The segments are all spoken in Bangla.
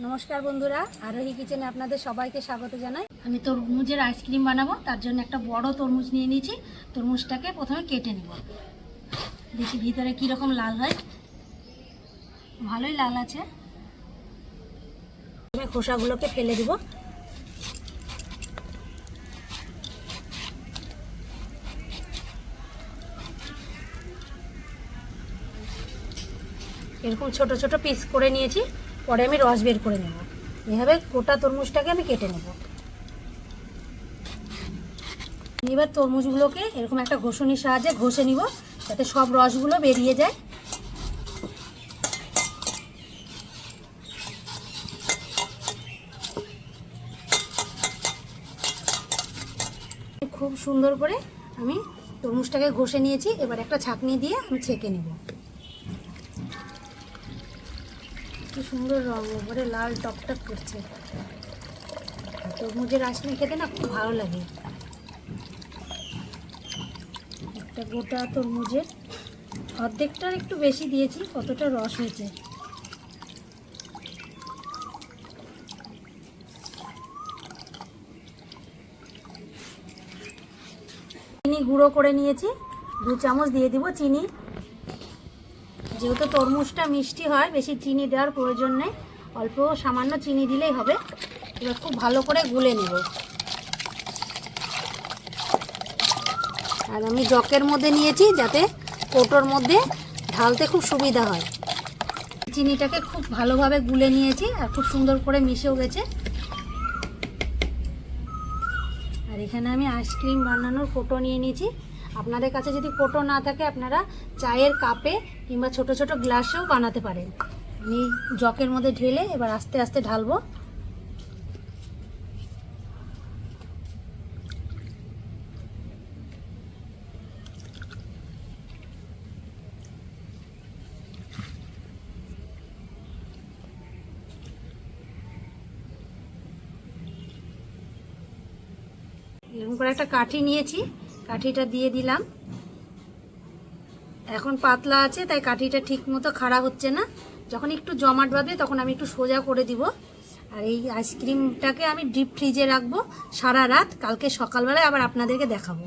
নমস্কার বন্ধুরা, আরোহী কিচেনে আপনাদের সবাইকে স্বাগত জানাই। আমি তরমুজের আইসক্রিম বানাবো, তার জন্য একটা বড় তরমুজ নিয়ে নিয়েছি। তরমুজটাকে প্রথমে কেটে নেব। দেখি ভিতরে কীরকম লাল হয়। ভালোই লাল আছে। খোসাগুলোকে ফেলে দিব। এরকম ছোট ছোট পিস করে নিয়েছি। পরে আমি রস বের করে নেব। এভাবে গোটা তরমুজটাকে আমি কেটে নেব। এবার তরমুজগুলোকে এরকম একটা ঘষণির সাহায্যে ঘষে নিব, যাতে সব রসগুলো বেরিয়ে যায়। খুব সুন্দর করে আমি তরমুজটাকে ঘষে নিয়েছি। এবার একটা ছাঁকনি দিয়ে আমি ছেঁকে নেব। কি সুন্দর রঙ এবারে লাল টকটক করছে। তরমুজের আইসক্রিম খেতে না খুব ভালো লাগে। একটা গোটা তরমুজের অর্ধেকটার একটু বেশি দিয়েছি, কতটা রস হয়েছে। চিনি গুঁড়ো করে নিয়েছি, দু চামচ দিয়ে দিব চিনি। যেহেতু তরমুজটা মিষ্টি হয়, বেশি চিনি দেওয়ার প্রয়োজন নেই। অল্প সামান্য চিনি দিলেই হবে। এবার খুব ভালো করে গুলে নেব। আর আমি জকের মধ্যে নিয়েছি যাতে কোটোর মধ্যে ঢালতে খুব সুবিধা হয়। চিনিটাকে খুব ভালোভাবে গুলে নিয়েছি আর খুব সুন্দর করে মিশেও গেছে। আর এখানে আমি আইসক্রিম বানানোর কোটো নিয়ে নিয়েছি। আপনাদের কাছে যদি কোটো না থাকে, আপনারা চায়ের কাপে কিংবা ছোট ছোট গ্লাসেও বানাতে পারেন। আমি জকের মধ্যে ঢেলে এবার আস্তে আস্তে ঢালবো। এরকম করে একটা কাঠি নিয়েছি। কাঠিটা দিয়ে দিলাম। এখন পাতলা আছে, তাই কাঠিটা ঠিক মতো খাড়া হচ্ছে না। যখন একটু জমাট বাঁধবে, তখন আমি একটু সোজা করে দিব। আর এই আইসক্রিমটাকে আমি ডিপ ফ্রিজে রাখব সারা রাত। কালকে সকালবেলায় আবার আপনাদেরকে দেখাবো।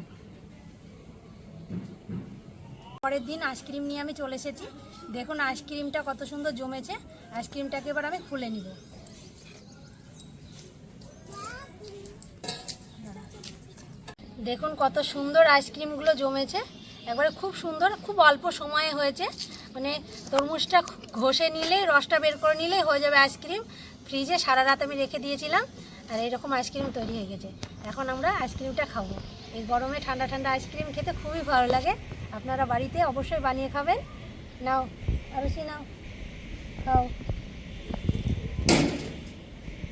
পরের দিন আইসক্রিম নিয়ে আমি চলে এসেছি। দেখুন, আইসক্রিমটা কত সুন্দর জমেছে। আইসক্রিমটাকে এবার আমি খুলে নিব। দেখুন কত সুন্দর আইসক্রিমগুলো জমেছে। একবারে খুব সুন্দর, খুব অল্প সময়ে হয়েছে। মানে তরমুজটা ঘষে নিলে, রসটা বের করে নিলেই হয়ে যাবে আইসক্রিম ফ্রিজে সারা রাত আমি রেখে দিয়েছিলাম, আর এরকম আইসক্রিম তৈরি হয়ে গেছে। এখন আমরা আইসক্রিমটা খাব। এই গরমে ঠান্ডা ঠান্ডা আইসক্রিম খেতে খুবই ভালো লাগে। আপনারা বাড়িতে অবশ্যই বানিয়ে খাবেন। নাও আরুষি নাও, খাও।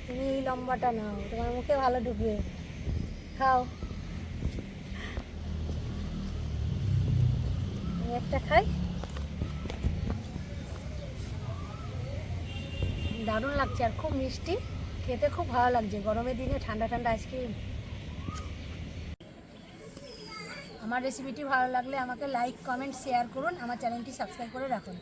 তুমি এই লম্বাটা নাও, তোমার মুখে ভালো ঢুকবে। খাও। আমি একটা খাই দারুণ লাগছে আর খুব মিষ্টি। খেতে খুব ভালো লাগছে। গরমের দিনে ঠান্ডা ঠান্ডা আইসক্রিম। আমার রেসিপিটি ভালো লাগলে আমাকে লাইক কমেন্ট শেয়ার করুন। আমার চ্যানেলটি সাবস্ক্রাইব করে রাখুন।